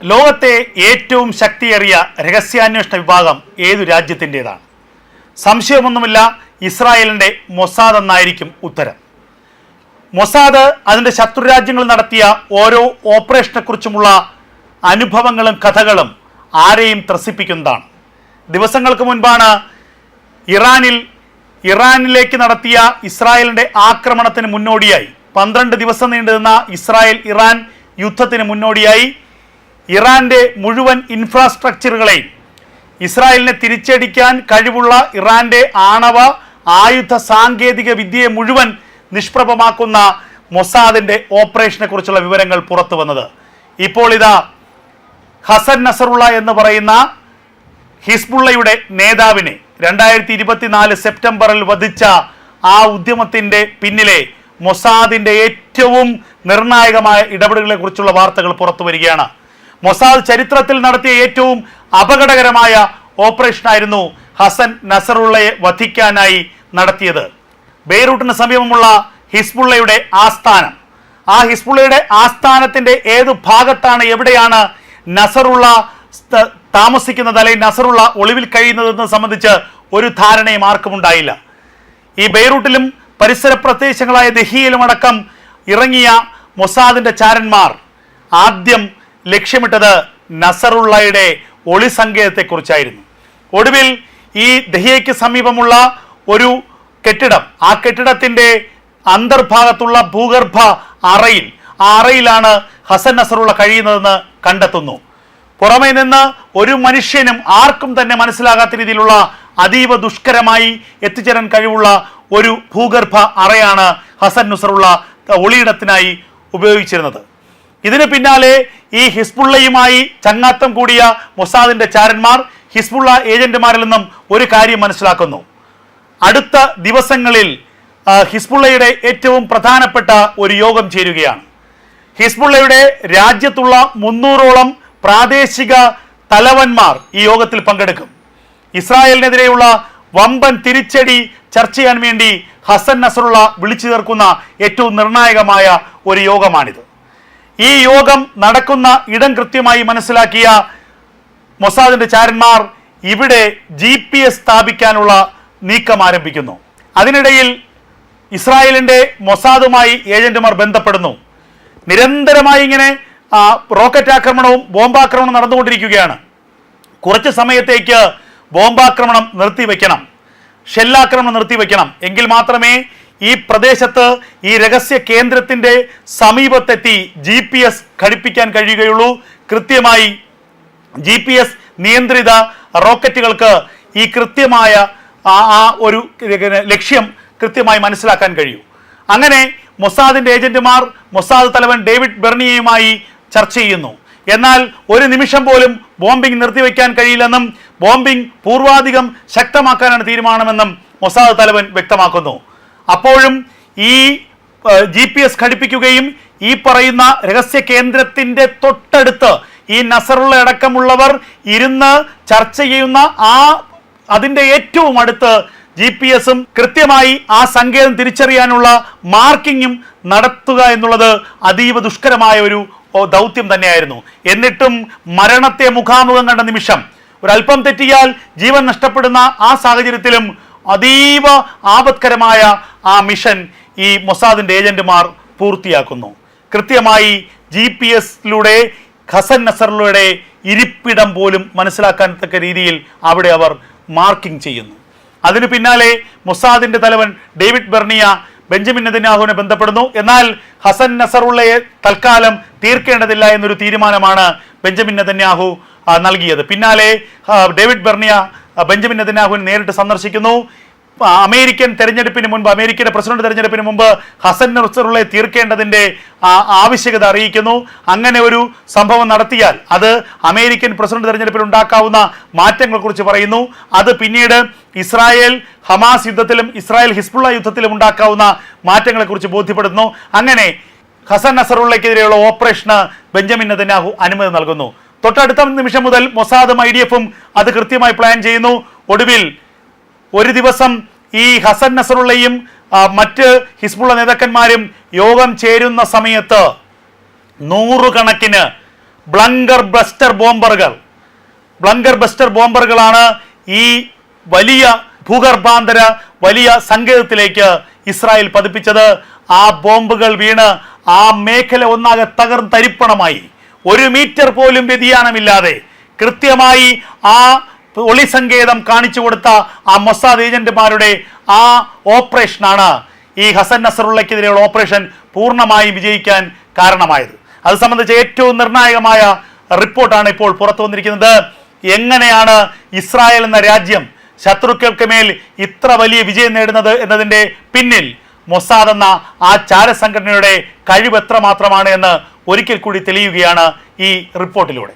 ലോകത്തെ ഏറ്റവും ശക്തിയേറിയ രഹസ്യാന്വേഷണ വിഭാഗം ഏതു രാജ്യത്തിന്റെതാണ്? സംശയമൊന്നുമില്ല ഇസ്രായേലിന്റെ മൊസാദ് എന്നായിരിക്കും ഉത്തരം. മൊസാദ് അതിന്റെ ശത്രുരാജ്യങ്ങൾ നടത്തിയ ഓരോ ഓപ്പറേഷനെക്കുറിച്ചുമുള്ള അനുഭവങ്ങളും കഥകളും ആരെയും ത്രസിപ്പിക്കുന്നതാണ്. ദിവസങ്ങൾക്ക് മുൻപാണ് ഇറാനിൽ ഇറാനിലേക്ക് നടത്തിയ ഇസ്രായേലിന്റെ ആക്രമണത്തിന് മുന്നോടിയായി പന്ത്രണ്ട് ദിവസം നീണ്ടുനിന്ന ഇസ്രായേൽ ഇറാൻ യുദ്ധത്തിന് മുന്നോടിയായി ഇറാന്റെ മുഴുവൻ ഇൻഫ്രാസ്ട്രക്ചറുകളെയും ഇസ്രായേലിനെ തിരിച്ചടിക്കാൻ കഴിവുള്ള ഇറാന്റെ ആണവ ആയുധ സാങ്കേതിക വിദ്യയെ മുഴുവൻ നിഷ്പ്രഭമാക്കുന്ന മൊസാദിന്റെ ഓപ്പറേഷനെ കുറിച്ചുള്ള വിവരങ്ങൾ പുറത്തു വന്നത് ഇപ്പോൾ ഇതാ ഹസൻ നസറുള്ള എന്ന് പറയുന്ന ഹിസ്ബുള്ളയുടെ നേതാവിനെ രണ്ടായിരത്തി ഇരുപത്തിനാല് സെപ്റ്റംബറിൽ വധിച്ച ആ ഉദ്യമത്തിന്റെ പിന്നിലെ മൊസാദിന്റെ ഏറ്റവും നിർണായകമായ ഇടപെടലുകളെ കുറിച്ചുള്ള വാർത്തകൾ പുറത്തു വരികയാണ് മൊസാദ് ചരിത്രത്തിൽ നടത്തിയ ഏറ്റവും അപകടകരമായ ഓപ്പറേഷനായിരുന്നു ഹസൻ നസറുള്ളയെ വധിക്കാനായി നടത്തിയത്. ബെയ്റൂട്ടിന് സമീപമുള്ള ഹിസ്ബുള്ളയുടെ ആസ്ഥാനം. ആ ഹിസ്ബുള്ളയുടെ ആസ്ഥാനത്തിന്റെ ഏത് ഭാഗത്താണ് എവിടെയാണ് നസറുള്ള താമസിക്കുന്നത്? അല്ലെങ്കിൽ നസറുള്ള ഒളിവിൽ കഴിയുന്നതെന്ന് സംബന്ധിച്ച് ഒരു ധാരണയും ആർക്കും ഉണ്ടായില്ല. ഈ ബെയ്റൂട്ടിലും പരിസര പ്രദേശങ്ങളായ ദഹിയിലും ഇറങ്ങിയ മൊസാദിന്റെ ചാരന്മാർ ആദ്യം ലക്ഷ്യമിട്ടത് നസറുള്ളയുടെ ഒളി ഒളിസങ്കേതത്തെക്കുറിച്ചായിരുന്നു ഒടുവിൽ ഈ ദഹിയയ്ക്ക് സമീപമുള്ള ഒരു കെട്ടിടം ആ കെട്ടിടത്തിന്റെ അന്തർഭാഗത്തുള്ള ഭൂഗർഭ അറയിൽ ആ അറയിലാണ് ഹസൻ നസറുള്ള കഴിയുന്നതെന്ന് കണ്ടെത്തുന്നു. പുറമേ നിന്ന് ഒരു മനുഷ്യനും ആർക്കും തന്നെ മനസ്സിലാകാത്ത രീതിയിലുള്ള അതീവ ദുഷ്കരമായി എത്തിച്ചേരാൻ കഴിവുള്ള ഒരു ഭൂഗർഭ അറയാണ് ഹസൻ നസറുള്ള ഒളിയിടത്തിനായി ഉപയോഗിച്ചിരുന്നത്. ഇതിന് പിന്നാലെ ഈ ഹിസ്ബുള്ളയുമായി ചങ്ങാത്തം കൂടിയ മൊസാദിന്റെ ചാരന്മാർ ഹിസ്ബുള്ള ഏജന്റുമാരിൽ നിന്നും ഒരു കാര്യം മനസ്സിലാക്കുന്നു. അടുത്ത ദിവസങ്ങളിൽ ഹിസ്ബുള്ളയുടെ ഏറ്റവും പ്രധാനപ്പെട്ട ഒരു യോഗം ചേരുകയാണ്. ഹിസ്ബുള്ളയുടെ രാജ്യത്തുള്ള മുന്നൂറോളം പ്രാദേശിക തലവന്മാർ ഈ യോഗത്തിൽ പങ്കെടുക്കും. ഇസ്രായേലിനെതിരെയുള്ള വമ്പൻ തിരിച്ചടി ചർച്ച ചെയ്യാൻ വേണ്ടി ഹസൻ നസറുള്ള വിളിച്ചു ചേർക്കുന്ന ഏറ്റവും നിർണായകമായ ഒരു യോഗമാണിത്. ഈ യോഗം നടക്കുന്ന ഇടം കൃത്യമായി മനസ്സിലാക്കിയ മൊസാദിന്റെ ചാരന്മാർ ഇവിടെ ജി പി എസ് സ്ഥാപിക്കാനുള്ള നീക്കം ആരംഭിക്കുന്നു. അതിനിടയിൽ ഇസ്രായേലിന്റെ മൊസാദുമായി ഏജന്റുമാർ ബന്ധപ്പെടുന്നു. നിരന്തരമായി ഇങ്ങനെ റോക്കറ്റ് ആക്രമണവും ബോംബാക്രമണവും നടന്നുകൊണ്ടിരിക്കുകയാണ്. കുറച്ച് സമയത്തേക്ക് ബോംബാക്രമണം നിർത്തിവെക്കണം. ഷെല്ലാക്രമണം നിർത്തിവെക്കണം. എങ്കിൽ മാത്രമേ ഈ പ്രദേശത്ത് ഈ രഹസ്യ കേന്ദ്രത്തിന്റെ സമീപത്തെത്തി ജി പി എസ് ഘടിപ്പിക്കാൻ കഴിയുകയുള്ളൂ. കൃത്യമായി ജി പി എസ് നിയന്ത്രിത റോക്കറ്റുകൾക്ക് ഈ കൃത്യമായ ആ ഒരു ലക്ഷ്യം കൃത്യമായി മനസ്സിലാക്കാൻ കഴിയൂ. അങ്ങനെ മൊസാദിന്റെ ഏജന്റുമാർ മൊസാദ് തലവൻ ഡേവിഡ് ബെർണിയയുമായി ചർച്ച ചെയ്യുന്നു. എന്നാൽ ഒരു നിമിഷം പോലും ബോംബിംഗ് നിർത്തിവെക്കാൻ കഴിയില്ലെന്നും ബോംബിംഗ് പൂർവാധികം ശക്തമാക്കാനാണ് തീരുമാനമെന്നും മൊസാദ് തലവൻ വ്യക്തമാക്കുന്നു. അപ്പോഴും ഈ ജി പി എസ് ഘടിപ്പിക്കുകയും ഈ പറയുന്ന രഹസ്യ കേന്ദ്രത്തിന്റെ തൊട്ടടുത്ത് ഈ നസറുള്ള അടക്കമുള്ളവർ ഇരുന്ന് ചർച്ച ചെയ്യുന്ന ആ അതിന്റെ ഏറ്റവും അടുത്ത് ജി പി എസും കൃത്യമായി ആ സങ്കേതം തിരിച്ചറിയാനുള്ള മാർക്കിങ്ങും നടത്തുക എന്നുള്ളത് അതീവ ദുഷ്കരമായ ഒരു ദൗത്യം തന്നെയായിരുന്നു. എന്നിട്ടും മരണത്തെ മുഖാമുഖം കണ്ട നിമിഷം ഒരല്പം തെറ്റിയാൽ ജീവൻ നഷ്ടപ്പെടുന്ന ആ സാഹചര്യത്തിലും അതീവ ആപത്കരമായ ആ മിഷൻ ഈ മൊസാദിന്റെ ഏജന്റുമാർ പൂർത്തിയാക്കുന്നു. കൃത്യമായി ജി പി എസിലൂടെ ഖസൻ നസറിലൂടെ ഇരിപ്പിടം പോലും മനസ്സിലാക്കാൻ തക്ക രീതിയിൽ അവിടെ അവർ മാർക്കിംഗ് ചെയ്യുന്നു. അതിനു പിന്നാലെ മൊസാദിന്റെ തലവൻ ഡേവിഡ് ബെർണിയ ബെഞ്ചമിൻ നെതന്യാഹുവിനെ ബന്ധപ്പെടുന്നു. എന്നാൽ ഹസൻ നസറുള്ളയെ തൽക്കാലം തീർക്കേണ്ടതില്ല എന്നൊരു തീരുമാനമാണ് ബെഞ്ചമിൻ നെതന്യാഹു നൽകിയത്. പിന്നാലെ ഡേവിഡ് ബെർണിയ ബെഞ്ചമിൻ നെതന്യാഹുവിനെ നേരിട്ട് സന്ദർശിക്കുന്നു. അമേരിക്കൻ തെരഞ്ഞെടുപ്പിന് മുൻപ് അമേരിക്കയുടെ പ്രസിഡന്റ് തെരഞ്ഞെടുപ്പിന് മുമ്പ് ഹസൻ നസറുള്ളെ തീർക്കേണ്ടതിന്റെ ആവശ്യകത അറിയിക്കുന്നു. അങ്ങനെ ഒരു സംഭവം നടത്തിയാൽ അത് അമേരിക്കൻ പ്രസിഡന്റ് തെരഞ്ഞെടുപ്പിൽ ഉണ്ടാക്കാവുന്ന മാറ്റങ്ങളെക്കുറിച്ച് പറയുന്നു. അത് പിന്നീട് ഇസ്രായേൽ ഹമാസ് യുദ്ധത്തിലും ഇസ്രായേൽ ഹിസ്ബുള്ള യുദ്ധത്തിലും ഉണ്ടാക്കാവുന്ന മാറ്റങ്ങളെക്കുറിച്ച് ബോധ്യപ്പെടുന്നു. അങ്ങനെ ഹസൻ നസറുള്ളയ്ക്കെതിരെയുള്ള ഓപ്പറേഷന് ബെഞ്ചമിൻ നെതന്യാഹു അനുമതി നൽകുന്നു. തൊട്ടടുത്ത നിമിഷം മുതൽ മൊസാദും ഐ ഡി എഫും അത് കൃത്യമായി പ്ലാൻ ചെയ്യുന്നു. ഒടുവിൽ ഒരു ദിവസം ഈ ഹസൻ നസറുള്ളയും മറ്റ് ഹിസ്ബുള്ള നേതാക്കന്മാരും യോഗം ചേരുന്ന സമയത്ത് നൂറുകണക്കിന് ബ്ലങ്കർ ബസ്റ്റർ ബോംബറുകൾ ബ്ലങ്കർ ബസ്റ്റർ ബോംബറുകളാണ് ഈ വലിയ ഭൂഗർഭാന്തര വലിയ സങ്കേതത്തിലേക്ക് ഇസ്രായേൽ പതിപ്പിച്ചത്. ആ ബോംബുകൾ വീണ് ആ മേഖല ഒന്നാകെ തകർന്ന് തരിപ്പണമായി ഒരു മീറ്റർ പോലും വ്യതിയാനമില്ലാതെ കൃത്യമായി ആ ഒളി സങ്കേതം കാണിച്ചു കൊടുത്ത ആ മൊസാദ് ഏജന്റുമാരുടെ ആ ഓപ്പറേഷനാണ് ഈ ഹസൻ നസറുള്ളക്കെതിരെയുള്ള ഓപ്പറേഷൻ പൂർണമായും വിജയിക്കാൻ കാരണമായത്. അത് സംബന്ധിച്ച് ഏറ്റവും നിർണായകമായ റിപ്പോർട്ടാണ് ഇപ്പോൾ പുറത്തു വന്നിരിക്കുന്നത്. എങ്ങനെയാണ് ഇസ്രായേൽ എന്ന രാജ്യം ശത്രുക്കൾക്ക് മേൽ ഇത്ര വലിയ വിജയം നേടുന്നത് എന്നതിന്റെ പിന്നിൽ മൊസാദ് എന്ന ആ ചാരസംഘടനയുടെ കഴിവ് എത്രമാത്രമാണ് എന്ന് ഒരിക്കൽ കൂടി തെളിയുകയാണ് ഈ റിപ്പോർട്ടിലൂടെ.